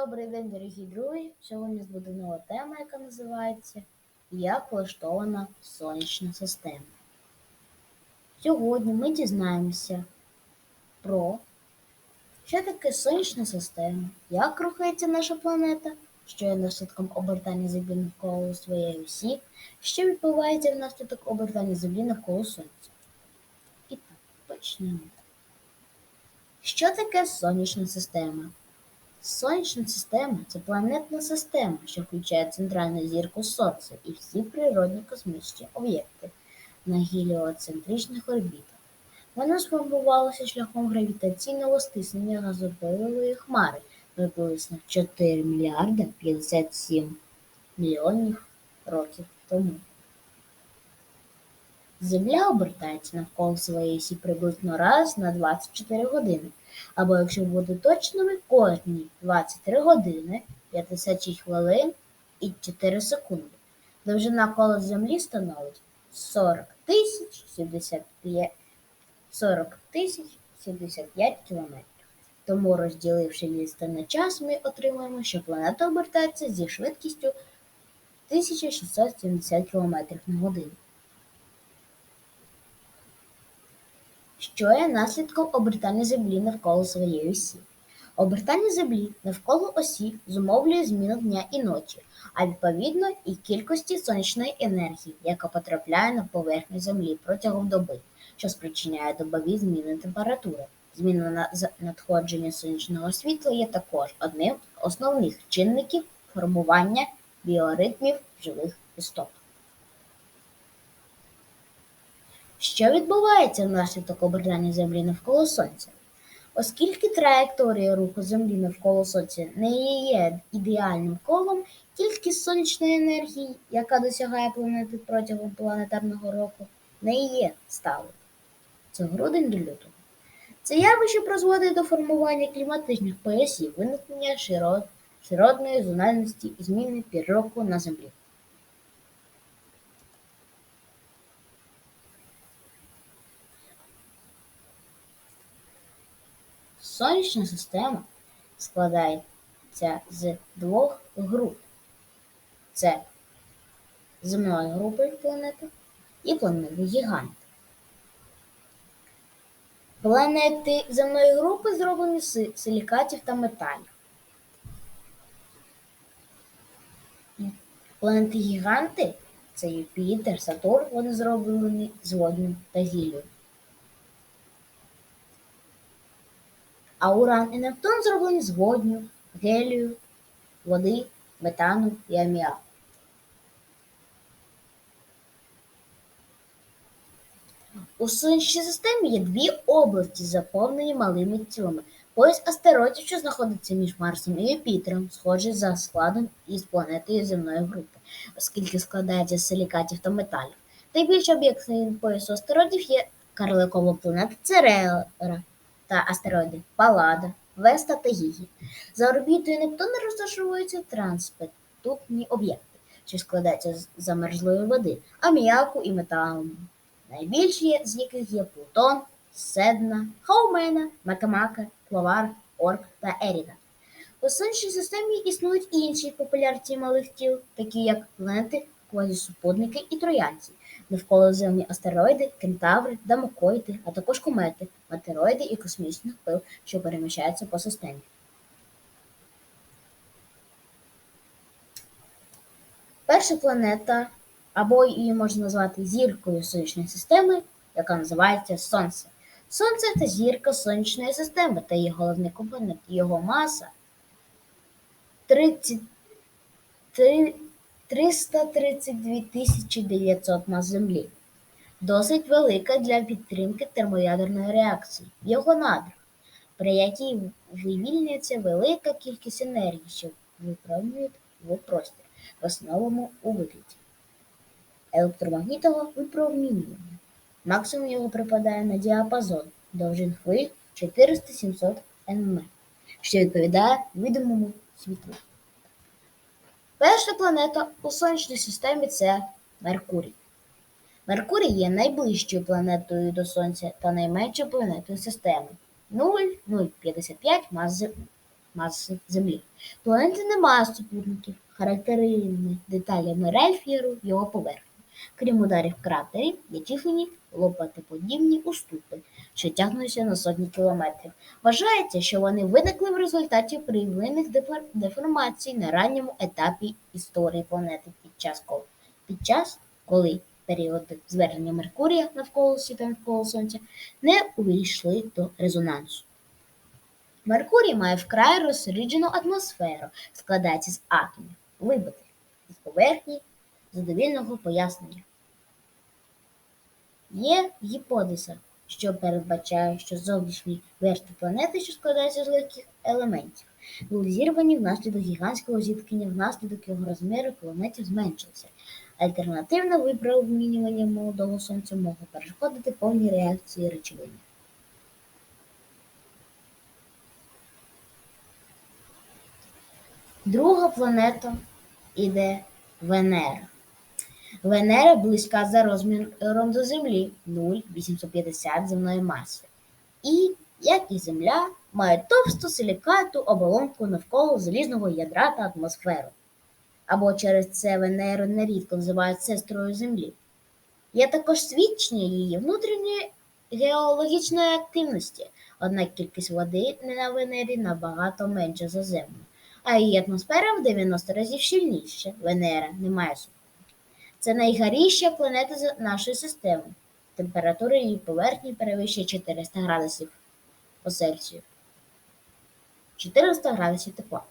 Добрий день, дорогі друзі! Сьогодні буде нова тема, яка називається Як влаштована сонячна система. Сьогодні ми дізнаємося про що таке сонячна система, як рухається наша планета, що є наслідком обертання Землі навколо своєї осі, що відбувається внаслідок обертання Землі навколо Сонця. І так, почнемо. Що таке сонячна система? Сонячна система це планетна система, що включає центральну зірку Сонця і всі природні космічні об'єкти на геліоцентричних орбітах. Вона сформувалася шляхом гравітаційного стиснення газопилової хмари приблизно 4 мільярда 57 мільйонів років тому. Земля обертається навколо своєї осі приблизно раз на 24 години, або, якщо бути точними, кожні 23 години, 56 хвилин і 4 секунди. Довжина кола Землі становить 40 тисяч 75 40 75 кілометрів. Тому, розділивши відстань на час, ми отримаємо, що планета обертається зі швидкістю 1670 км на годину. Що є наслідком обертання Землі навколо своєї осі. Обертання Землі навколо осі зумовлює зміну дня і ночі, а відповідно і кількості сонячної енергії, яка потрапляє на поверхню Землі протягом доби, що спричиняє добові зміни температури. Зміна надходження сонячного світла є також одним з основних чинників формування біоритмів живих істот. Що відбувається внаслідок обертання Землі навколо Сонця? Оскільки траєкторія руху Землі навколо Сонця не є ідеальним колом, кількість сонячної енергії, яка досягає планети протягом планетарного року, не є сталою. Це грудень до лютого. Це явище призводить до формування кліматичних поясів, виникнення широт, широтної зональності і зміни пір року на Землі. Сонячна система складається з двох груп: це земної групи планети і планети гіганти. Планети земної групи зроблені з силікатів та металів. Планети гіганти це Юпітер, Сатурн, вони зроблені з водню та гілію. А Уран і Нептун зроблені з водню, гелію, води, метану і аміаку. У сонячній системі є дві області, заповнені малими тілами. Пояс астероїдів, що знаходиться між Марсом і Юпітером, схожий за складом із планетою земної групи, оскільки складається з силікатів та металів. Найбільший об'єкт поясу астероїдів є карликова планета Церера, та астероїди Паллада, Веста та Гігі. За орбітою Нептуна розташовуються транспортні об'єкти, що складаються з замерзлої води, аміаку і металу. Найбільші з яких є Плутон, Седна, Хаумена, Макамака, Кловар, Орк та Еріда. У сонячній системі існують інші популярці малих тіл, такі як планети, квазісупутники і троянці, навколоземні астероїди, кентаври, дамокоїди, а також комети, метеороїди і космічних пил, що переміщаються по системі. Перша планета, або її можна назвати зіркою сонячної системи, яка називається Сонце. Сонце це зірка сонячної системи та її головний компонент. Його маса 33 332 тисячі 900 мас Землі, досить велика для підтримки термоядерної реакції його надрах, при якій вивільнюється велика кількість енергії, що випромінюють в простір, в основному у вигляді електромагнітного випромінювання. Максимум його припадає на діапазон довжин хвиль 400-700 нм, що відповідає видимому світлу. Перша планета у сонячній системі це Меркурій. Меркурій є найближчою планетою до Сонця та найменшою планетою системи 0,055 мас маси Землі. Планети не має супутників, характерні деталями рельєфу його поверхні. Крім ударів кратерів, є численні лопатоподібні уступи, що тягнуться на сотні кілометрів. Вважається, що вони виникли в результаті первинних деформацій на ранньому етапі історії планети під час коли, під час, коли періоди звернення Меркурія навколо світа навколо Сонця не увійшли до резонансу. Меркурій має вкрай розріджену атмосферу, складається з атомів, вибитих із поверхні задовільного пояснення. Є гіпотеза, що передбачає, що зовнішні верстви планети, що складаються з легких елементів, були зірвані внаслідок гігантського зіткнення, внаслідок його розміру планеті зменшився. Альтернативне випромінювання молодого сонця могло перешкодити повній реакції речовини. Друга планета іде Венера. Венера близька за розміром до Землі 0,850 земної маси. І, як і Земля, має товсту силікату оболонку навколо залізного ядра та атмосферу. Або через це Венеру нерідко називають сестрою Землі. Є також свідчення її внутрішньої геологічної активності, однак кількість води на Венері набагато менша за Землю, а її атмосфера в 90 разів щільніша. Венера не має супутників. Це найгаріша планета нашої системи. Температура її поверхні перевищує 400 градусів по Цельсію. 400 градусів тепла.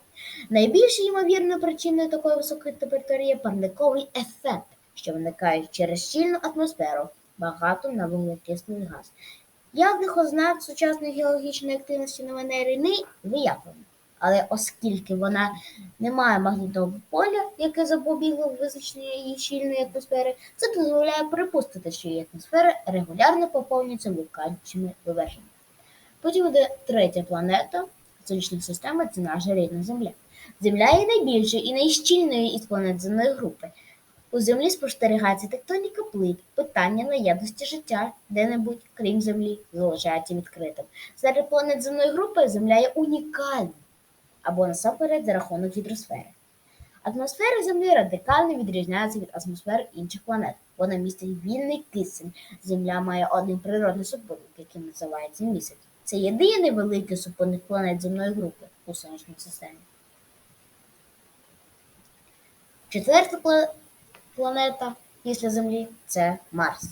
Найбільш ймовірною причиною такої високої температури є парниковий ефект, що виникає через щільну атмосферу, багато на вуглекислий газ. Явних ознак сучасної геологічної активності на Венері не виявлено. Але оскільки вона не має магнітного поля, яке запобігло визначенню її щільної атмосфери, це дозволяє припустити, що її атмосфера регулярно поповнюється вулканічними виверженнями. Потім буде третя планета сонячної системи це наша рідна Земля. Земля є найбільшою і найщільною із планет земної групи. У Землі спостерігається тектоніка плит, питання наявності життя де-небудь, крім Землі, залишається відкритим. Серед планет земної групи Земля є унікальною або насамперед за рахунок гідросфери. Атмосфера Землі радикально відрізняється від атмосфер інших планет. Вона містить вільний кисень. Земля має один природний супутник, який називається місяць. Це єдиний великий супутник планет земної групи у сонячній системі. Четверта планета після Землі це Марс.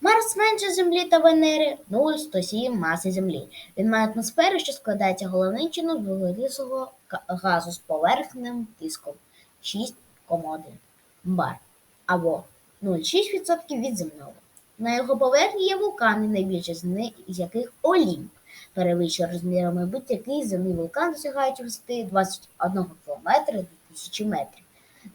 Марс менше Землі та Венери 0,107 маси Землі. Він має атмосферу, що складається головним чином з вуглекислого газу з поверхневим тиском 6,1 бар або 0,6% від земного. На його поверхні є вулкани, найбільший з них із яких Олімп. Перевищує розмірами будь-який земний вулкан, досягаючи висоти 21 км до 1000 метрів.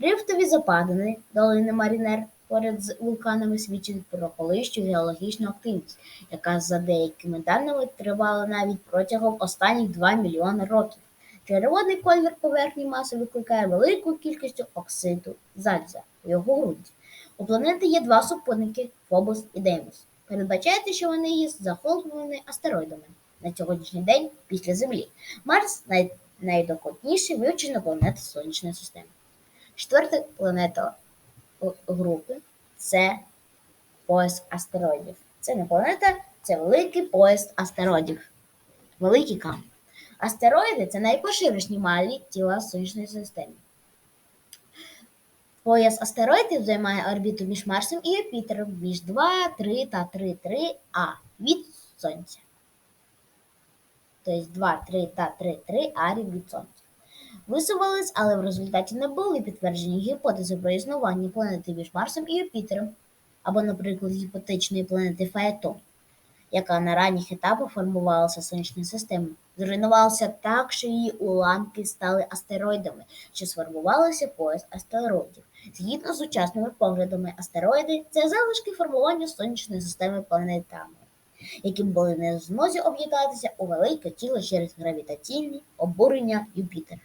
Рифтові западини долини Марінер поряд з вулканами свідчать про колишню геологічну активність, яка за деякими даними тривала навіть протягом останніх 2 мільйони років. Червоний колір поверхні маси викликає велику кількість оксиду зальця у його ґрунті. У планети є два супутники Фобос і Деймос. Передбачається, що вони є захоплені астероїдами на сьогоднішній день після Землі. Марс най... найдокотніше вивчена планета Сонячної системи. Четверта планета групи це пояс астероїдів. Це не планета, це великий пояс астероїдів. Великий камінь. Астероїди це найпоширеніші малі тіла Сонячної системи. Пояс астероїдів займає орбіту між Марсом і Юпітером між 2, 3 та 3, 3 А від Сонця. Тобто 2, 3 та 3, 3 арів від Сонця. Висувались, але в результаті не були підтверджені гіпотези про існування планети між Марсом і Юпітером, або, наприклад, гіпотетичної планети Фаетон, яка на ранніх етапах формувалася сонячною системою, зруйнувалася так, що її уламки стали астероїдами, що сформувалося пояс астероїдів. Згідно з сучасними поглядами, астероїди це залишки формування сонячної системи планетами, які були не змозі об'єднатися у велике тіло через гравітаційні обурення Юпітера.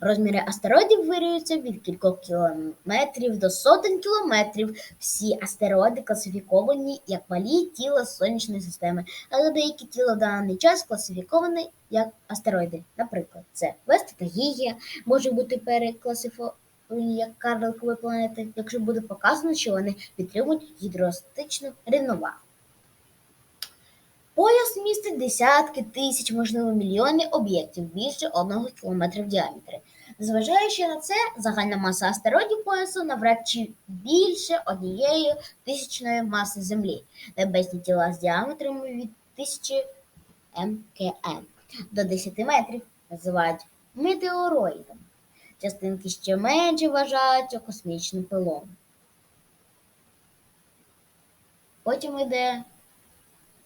Розміри астероїдів варіюються від кількох кілометрів до сотень кілометрів. Всі астероїди класифіковані як малі тіла сонячної системи, але деякі тіла в даний час класифіковані як астероїди. Наприклад, це Веста та Гігія можуть бути перекласифіковані як карликові планети, якщо буде показано, що вони підтримують гідростатичну рівновагу. Пояс містить десятки тисяч, можливо, мільйони об'єктів більше одного кілометра в діаметрі. Зважаючи на це, загальна маса астероїдів поясу навряд чи більше однієї тисячної маси Землі. Небесні тіла з діаметром від 1000 мкм до 10 метрів називають метеороїдами. Частинки ще менше вважаються космічним пилом. Потім йде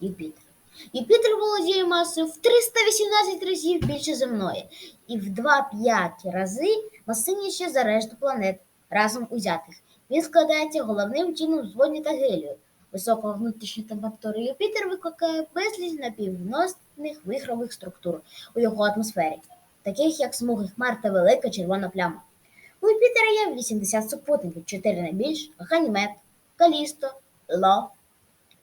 Юпітер. Юпітер володіє масою в 318 разів більше земної і в 2-5 рази масивніше за решту планет разом узятих. Він складається головним чином з водню та гелію. Висока внутрішня температура Юпітер викликає безліч напівносних вихрових структур у його атмосфері, таких як смуги хмар та велика червона пляма. У Юпітера є 80 супутників, 4 найбільш Ганімед, Калісто, Ло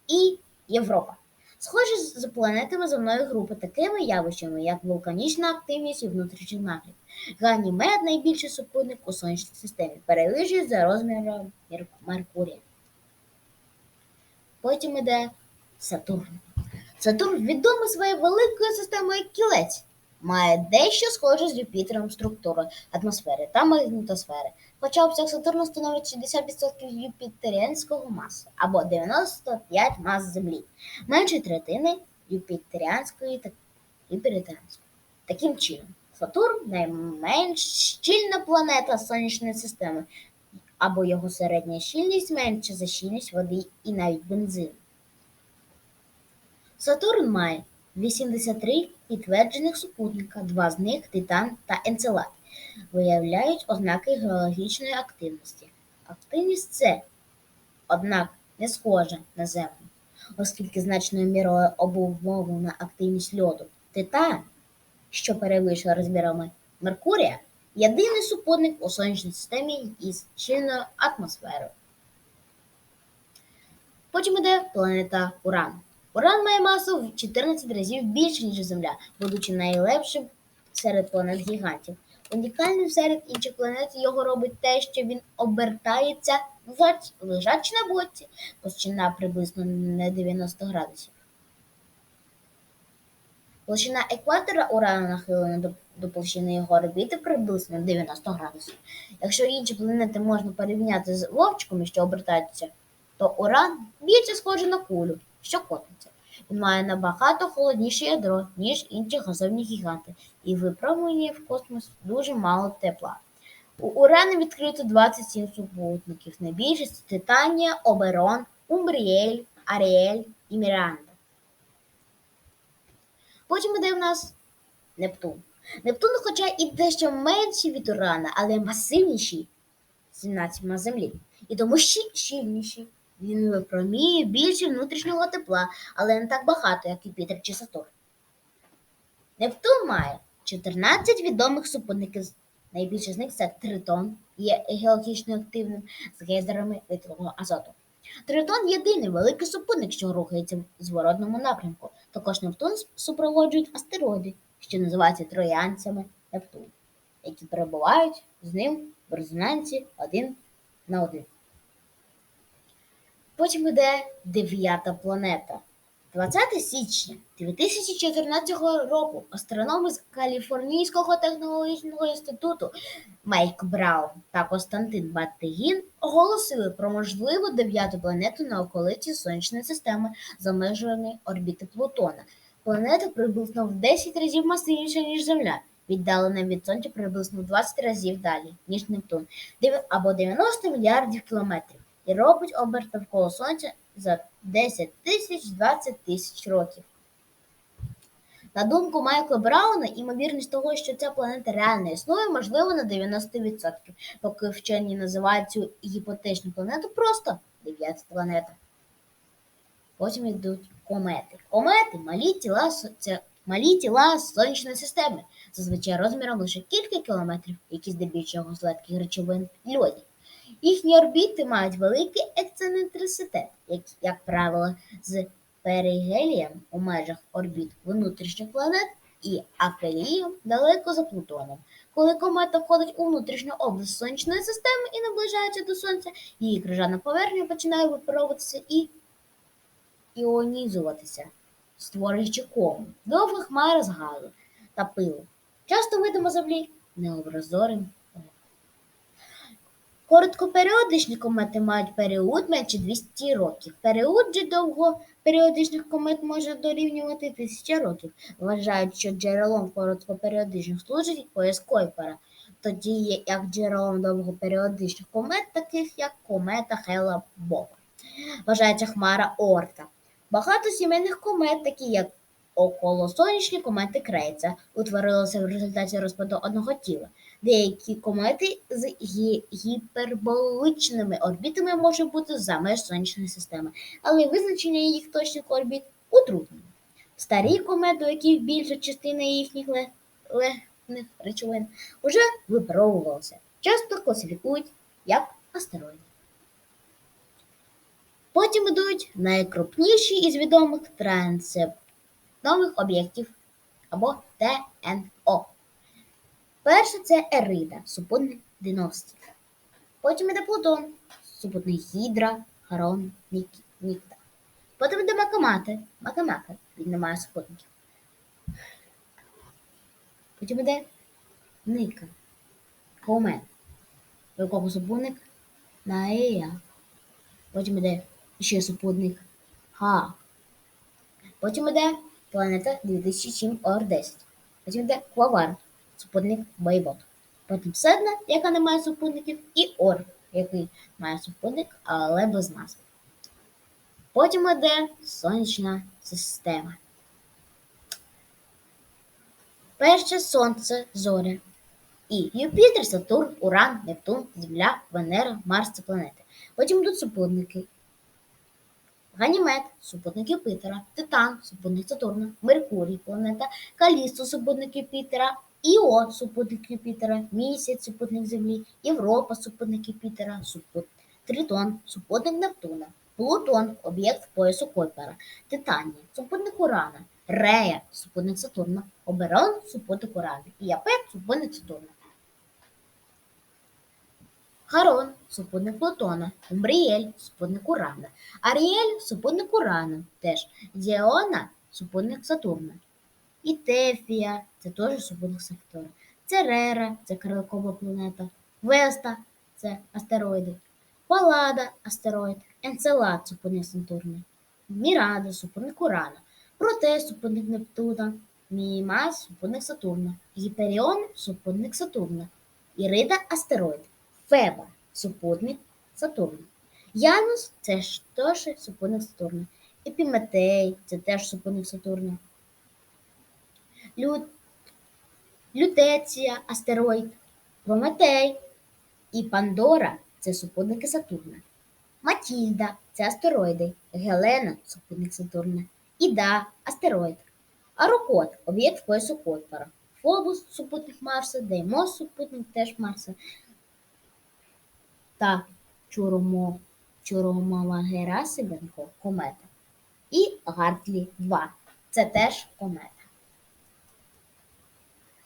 і Європа. Схожі з планетами земної групи такими явищами, як вулканічна активність і внутрішній нагляд. Ганімед найбільший супутник у сонячній системі, перевищує за розміром Меркурія. Потім іде Сатурн. Сатурн відомий своєю великою системою кілець. Має дещо схоже з Юпітером структуру атмосфери та магнітосфери. Хоча обсяг Сатурна становить 60% юпітеріанського маси або 95 мас Землі, менше третини юпітеріанської та юпітеріанської. Таким чином, Сатурн найменш щільна планета Сонячної системи, або його середня щільність менша за щільність води і навіть бензину. Сатурн має 83 підтверджених супутника, два з них Титан та Енцелад, виявляють ознаки геологічної активності. Активність це, однак, не схожа на Землю, оскільки значною мірою обумовлена активність льоду. Титан, що перевищує розмірами Меркурія, єдиний супутник у сонячній системі із щільною атмосферою. Потім іде планета Уран. Уран має масу в 14 разів більше, ніж Земля, будучи найлегшим серед планет гігантів. Унікальним серед інших планет його робить те, що він обертається лежач- лежачи на боці, площина приблизно на 90 градусів. Площина екватора Урана нахилена до, до площини його орбіти приблизно 90 градусів. Якщо інші планети можна порівняти з вовчиками, що обертаються, то Уран більше схожий на кулю, що котиться. Він має набагато холодніше ядро, ніж інші газовні гіганти, і випромінює в космос дуже мало тепла. У Урана відкрито 27 супутників, найбільшість Титанія, Оберон, Умбріель, Аріель і Міранда. Потім іде в нас Нептун. Нептун, хоча і дещо менший від Урана, але масивніший 17 мас Землі, і тому щі- щільніший. Він випроміює більше внутрішнього тепла, але не так багато, як Юпітер чи Сатурн. Нептун має 14 відомих супутників. Найбільше з них це Тритон, є геологічно активним з гейзерами рідкого азоту. Тритон єдиний великий супутник, що рухається в зворотному напрямку. Також Нептун супроводжують астероїди, що називаються троянцями Нептуну, які перебувають з ним в резонансі один на один. Потім іде дев'ята планета. 20 січня 2014 року астрономи з Каліфорнійського технологічного інституту Майк Браун та Константин Батигін оголосили про можливу дев'яту планету на околиці Сонячної системи за межами орбіти Плутона. Планета приблизно в 10 разів масивніша, ніж Земля, віддалена від Сонця приблизно в 20 разів далі, ніж Нептун, або 90 мільярдів кілометрів, і робить оберт навколо Сонця за 10 тисяч 20 тисяч років. На думку Майкла Брауна, імовірність того, що ця планета реально існує, можливо на 90%, поки вчені називають цю гіпотетичну планету просто дев'ята планета. Потім йдуть комети. Комети малі тіла це малі тіла сонячної системи, зазвичай розміром лише кілька кілометрів, які здебільшого з речовин і льодів. Їхні орбіти мають великий ексцентриситет, як, як правило, з перигелієм у межах орбіт внутрішніх планет і афелієм далеко за Плутоном. Коли комета входить у внутрішню область сонячної системи і наближається до Сонця, її крижана поверхня починає випаровуватися і іонізуватися, створюючи кому, довга хмара з газу та пилу. Часто видимо землі необразорим. Короткоперіодичні комети мають період менше 200 років. Період же довгоперіодичних комет може дорівнювати тисячі років. Вважають, що джерелом короткоперіодичних служить пояс Койпера, тоді є як джерелом довгоперіодичних комет, таких як комета Хела Боба. Вважається хмара Орта. Багато сімейних комет, такі як околосонячні комети Крейца, утворилися в результаті розпаду одного тіла. Деякі комети з гі- гіперболичними орбітами можуть бути за меж сонячної системи, але визначення їх точних орбіт утруднено. Старі комети, у яких більша частина їхніх ле- легких речовин вже випаровувалася, часто класифікують як астероїди. Потім ідуть найкрупніші із відомих трансептових об'єктів або ТНО. Перше це Ерида, супутник Диності. Потім іде Плутон, супутник Гідра, Харон, Нік- Нікта. Потім іде Макамати, Макамака, він не має супутників. Потім іде Ника, Комен, у якого супутник Наея. Потім іде ще супутник Ха. Потім іде планета 2007 ОР-10. Потім йде Квавар, супутник Байбот. Потім Седна, яка не має супутників, і Ор, який має супутник, але без назви. Потім йде сонячна система. Перше сонце, зоря. І Юпітер, Сатурн, Уран, Нептун, Земля, Венера, Марс це планети. Потім йдуть супутники. Ганімед, супутник Юпітера, Титан, супутник Сатурна, Меркурій, планета, Калісто, супутник Юпітера, Іо, супутник Юпітера, Місяць, супутник Землі, Європа, супутник Юпітера, супутник Тритон, супутник Нептуна, Плутон, об'єкт поясу Койпера, Титанія, супутник Урана, Рея, супутник Сатурна, Оберон, супутник Урана, і Апет, супутник Сатурна. Харон супутник Плутона, Умбрієль супутник Урана, Аріель супутник Урана теж, Діона супутник Сатурна, і Тефія це теж супутник Сатурна, Церера це крилкова планета, Веста це астероїди, Палада астероїд, Енцелад супутник Сатурна, Мірада супутник Урана, Проте супутник Нептуна, Мімас супутник Сатурна, Гіперіон супутник Сатурна, Ірида астероїд. Феба супутник Сатурна. Янус це ж теж супутник Сатурна. Епіметей це теж супутник Сатурна. Лю... Лютеція астероїд. Прометей і Пандора це супутники Сатурна. Матільда це астероїди. Гелена супутник Сатурна. Іда астероїд. Арокот об'єкт поясу Котпара. Фобус супутник Марса, Деймос супутник теж Марса та Чуромо, Чуромова Герасименко комета. І Гартлі 2. Це теж комета.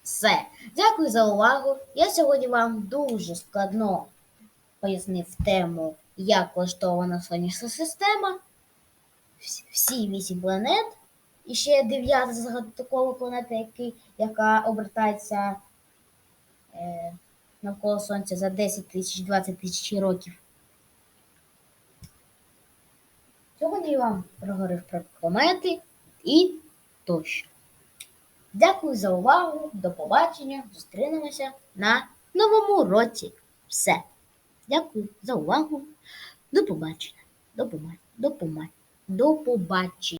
Все. Дякую за увагу. Я сьогодні вам дуже складно пояснив тему, як влаштована сонячна система, всі вісім планет. І ще дев'ята загадкова планета, яка обертається е, навколо Сонця за 10 тисяч 20 тисяч років. Сьогодні я вам проговорив про комети і тощо. Дякую за увагу. До побачення. Зустрінемося на новому році. Все. Дякую за увагу. До побачення. До побачення. До побачення. До побачення.